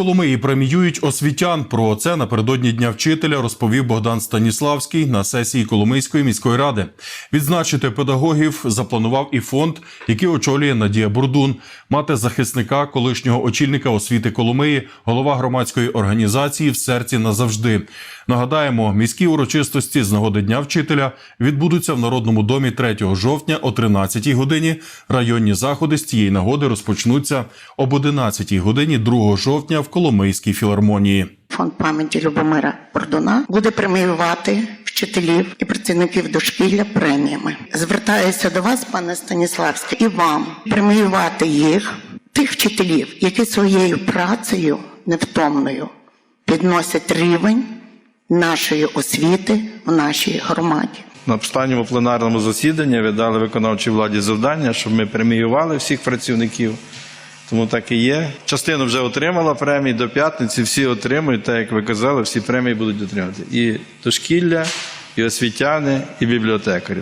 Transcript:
Коломиї преміюють освітян. Про це напередодні дня вчителя розповів Богдан Станіславський на сесії Коломийської міської ради. Відзначити педагогів запланував і фонд, який очолює Надія Бурдун, мати захисника, колишнього очільника освіти Коломиї, голова громадської організації в серці назавжди. Нагадаємо, міські урочистості з нагоди дня вчителя відбудуться в Народному домі 3 жовтня о 13 годині. Районні заходи з цієї нагоди розпочнуться об 11 годині 2 жовтня в Коломийській філармонії. Фонд пам'яті Любомира Бордуна буде преміювати вчителів і працівників дошкілля преміями. Звертаюся до вас, пане Станіславський, і вам преміювати їх, тих вчителів, які своєю працею невтомною підносять рівень нашої освіти в нашій громаді. На останньому пленарному засіданні ви дали виконавчій владі завдання, щоб ми преміювали всіх працівників. Тому так і є. Частину вже отримала премії до п'ятниці, всі отримують, так як ви казали, всі премії будуть отримати. І дошкілля, і освітяни, і бібліотекарі.